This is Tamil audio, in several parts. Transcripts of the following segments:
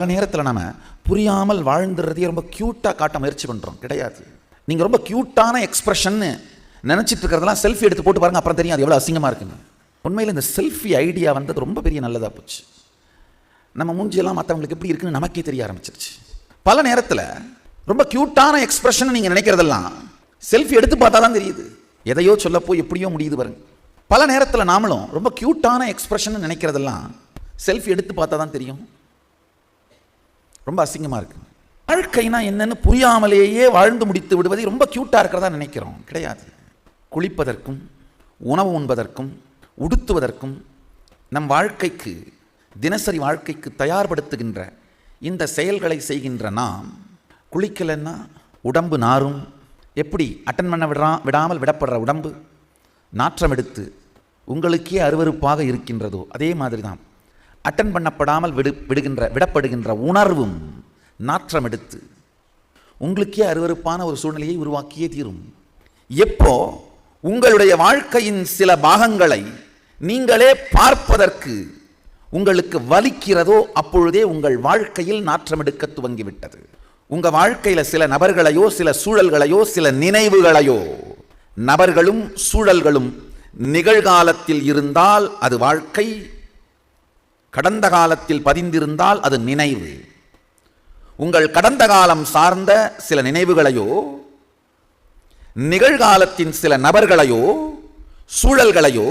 பல நேரத்தில் நம்ம புரியாமல் வாழ்ந்துடுறதையே ரொம்ப க்யூட்டாக காட்ட முயற்சி பண்ணுறோம் கிடையாது. நீங்கள் ரொம்ப க்யூட்டான எக்ஸ்பிரஷன்னு நினச்சிட்டு இருக்கிறதெல்லாம் செல்ஃபி எடுத்து போட்டு பாருங்க அப்புறம் தெரியும் அது எவ்வளோ அசிங்கமாக இருக்குங்க உண்மையில் இந்த செல்ஃபி ஐடியா வந்தது ரொம்ப பெரிய நல்லதாக போச்சு. நம்ம மூஞ்சியெல்லாம் மற்றவங்களுக்கு எப்படி இருக்குன்னு நமக்கே தெரிய ஆரம்பிச்சிருச்சு. பல நேரத்தில் ரொம்ப க்யூட்டான எக்ஸ்பிரஷன் நீங்கள் நினைக்கிறதெல்லாம் செல்ஃபி எடுத்து பார்த்தா தான் தெரியுது. எதையோ சொல்லப்போ எப்படியோ முடியுது பாருங்க. பல நேரத்தில் நாமளும் ரொம்ப க்யூட்டான எக்ஸ்பிரஷன் நினைக்கிறதெல்லாம் செல்ஃபி எடுத்து பார்த்தா தான் தெரியும். ரொம்ப அசிங்கமாக இருக்குது வாழ்க்கைனா என்னன்னு புரியாமலேயே வாழ்ந்து முடித்து விடுவதை ரொம்ப க்யூட்டாக இருக்கிறதா நினைக்கிறோம். கிடையாது. குளிப்பதற்கும் உணவு உண்பதற்கும் உடுத்துவதற்கும் நம் வாழ்க்கைக்கு தினசரி வாழ்க்கைக்கு தயார்படுத்துகின்ற இந்த செயல்களை செய்கின்ற நாம் குளிக்கலைன்னா உடம்பு நாரும். எப்படி? அட்டன் பண்ண விடா விடாமல் விடப்படுற உடம்பு நாற்றம் எடுத்து உங்களுக்கே அருவருப்பாக இருக்கின்றதோ அதே மாதிரி தான் அட்டன் பண்ணப்படாமல் விடு விடுகின்ற விடப்படுகின்ற உணர்வும் நாற்றம் எடுத்து உங்களுக்கே அருவருப்பான ஒரு சூழ்நிலையை உருவாக்கியே தீரும். எப்போ உங்களுடைய வாழ்க்கையின் சில பாகங்களை நீங்களே பார்ப்பதற்கு உங்களுக்கு வலிக்கிறதோ அப்பொழுதே உங்கள் வாழ்க்கையில் நாற்றம் எடுக்க துவங்கிவிட்டது. உங்கள் வாழ்க்கையில் சில நபர்களையோ சில சூழல்களையோ சில நினைவுகளையோ நபர்களும் சூழல்களும் நிகழ்காலத்தில் இருந்தால் அது வாழ்க்கை கடந்த காலத்தில் பதிந்திருந்தால் அது நினைவு. உங்கள் கடந்த காலம் சார்ந்த சில நினைவுகளையோ நிகழ்காலத்தின் சில நபர்களையோ சூழல்களையோ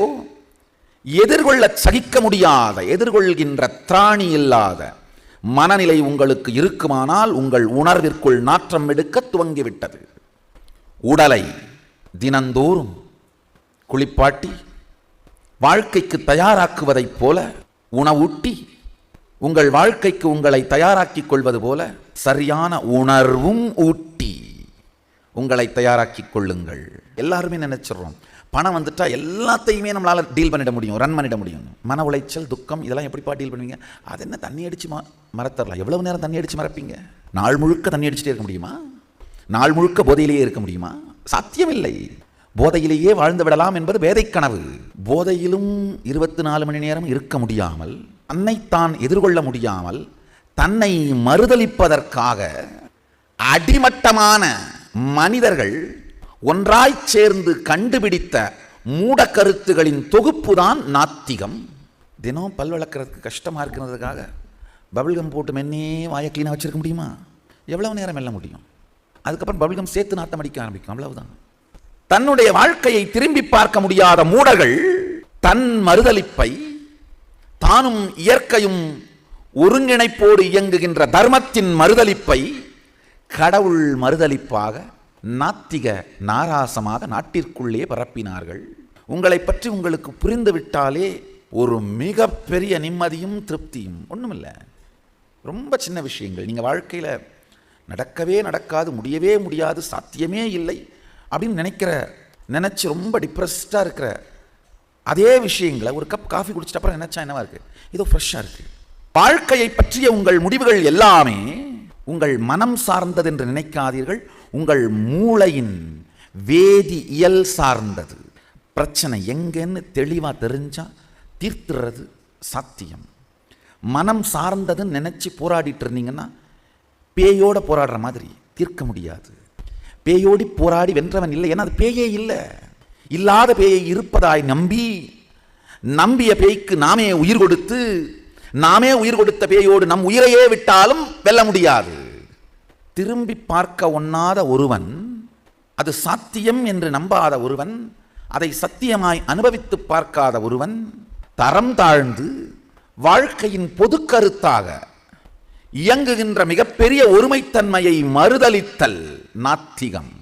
எதிர்கொள்ள சகிக்க முடியாத எதிர்கொள்கின்ற திராணி இல்லாத மனநிலை உங்களுக்கு இருக்குமானால் உங்கள் உணர்விற்குள் நாற்றம் எடுக்க துவங்கிவிட்டது. உடலை தினந்தோறும் குளிப்பாட்டி வாழ்க்கைக்கு தயாராக்குவதைப் போல உணவூட்டி உங்கள் வாழ்க்கைக்கு உங்களை தயாராக்கிக் கொள்வது போல சரியான உணர்வும் ஊட்டி உங்களை தயாராக்கிக் கொள்ளுங்கள். எல்லாருமே நினைச்சிடறோம். பணம் வந்துட்டா எல்லாத்தையுமே நம்மளால் டீல் பண்ணிட முடியும் ரன் பண்ணிட முடியும். மன உளைச்சல் துக்கம் இதெல்லாம் எப்படிப்பா டீல் பண்ணுவீங்க? அது என்ன தண்ணி அடித்து ம மறத்தரலாம் எவ்வளவு நேரம் தண்ணி அடித்து மறப்பீங்க நாள் முழுக்க தண்ணி அடிச்சுட்டே இருக்க முடியுமா? நாள் முழுக்க போதையிலேயே இருக்க முடியுமா? சாத்தியமில்லை. போதையிலேயே வாழ்ந்து விடலாம் என்பது வேதை கனவு. போதையிலும் இருபத்தி நாலு மணி நேரம் இருக்க முடியாமல் தன்னைத்தான் எதிர்கொள்ள முடியாமல் தன்னை மறுதலிப்பதற்காக அடிமட்டமான மனிதர்கள் ஒன்றாய் சேர்ந்து கண்டுபிடித்த மூட கருத்துகளின் தொகுப்பு தான் நாத்திகம். தினம் பல் வளர்க்குறதுக்கு கஷ்டமாக இருக்கிறதுக்காக பபிள்கம் போட்டு மென்னே வாயை க்ளீனாக வச்சுருக்க முடியுமா? எவ்வளவு நேரம் மெல்ல முடியும்? அதுக்கப்புறம் பபிள்கம் சேர்த்து நாத்தம் அடிக்க ஆரம்பிக்கும் அவ்வளவுதான். தன்னுடைய வாழ்க்கையை திரும்பி பார்க்க முடியாத மூடர்கள் தன் மறுதளிப்பை தானும் இயற்கையும் ஒருங்கிணைப்போடு இயங்குகின்ற தர்மத்தின் மறுதளிப்பை கடவுள் மறுதளிப்பாக நாத்திக நாராசமாக நாட்டிற்குள்ளே பரப்பினார்கள். உங்களை பற்றி உங்களுக்கு புரிந்துவிட்டாலே ஒரு மிகப்பெரிய நிம்மதியும் திருப்தியும் ஒன்றுமில்லை ரொம்ப சின்ன விஷயங்கள். நீங்கள் வாழ்க்கையில் நடக்கவே நடக்காது முடியவே முடியாது சாத்தியமே இல்லை. அப்படின்னு நினைக்கிற நினச்சி ரொம்ப டிப்ரெஸ்டாக இருக்கிற அதே விஷயங்களை ஒரு கப் காஃபி குடிச்சிட்ட அப்புறம் நினச்சா என்னவா இருக்குது இதோ ஃப்ரெஷ்ஷாக இருக்குது வாழ்க்கையை பற்றிய உங்கள் முடிவுகள் எல்லாமே உங்கள் மனம் சார்ந்தது என்று நினைக்காதீர்கள். உங்கள் மூளையின் வேதியியல் சார்ந்தது. பிரச்சனை எங்கன்னு தெளிவாக தெரிஞ்சால் தீர்த்துறது சாத்தியம். மனம் சார்ந்ததுன்னு நினச்சி போராடிட்டு இருந்தீங்கன்னா பேயோடு போராடுற மாதிரி தீர்க்க முடியாது. பேயோடி போராடி வென்றவன் இல்லை ஏன்னா அது பேயே இல்லை. இல்லாத பேயை இருப்பதாய் நம்பி நம்பிய பேய்க்கு நாமே உயிர் கொடுத்து நாமே உயிர் கொடுத்த பேயோடு நம் உயிரையே விட்டாலும் வெல்ல முடியாது. திரும்பி பார்க்க ஒண்ணாத ஒருவன் அது சாத்தியம் என்று நம்பாத ஒருவன் அதை சத்தியமாய் அனுபவித்து பார்க்காத ஒருவன் தரம் தாழ்ந்து வாழ்க்கையின் பொது கருத்தாக இயங்குகின்ற மிகப்பெரிய ஒருமைத்தன்மையை மறுதளித்தல் நாத்திகம்.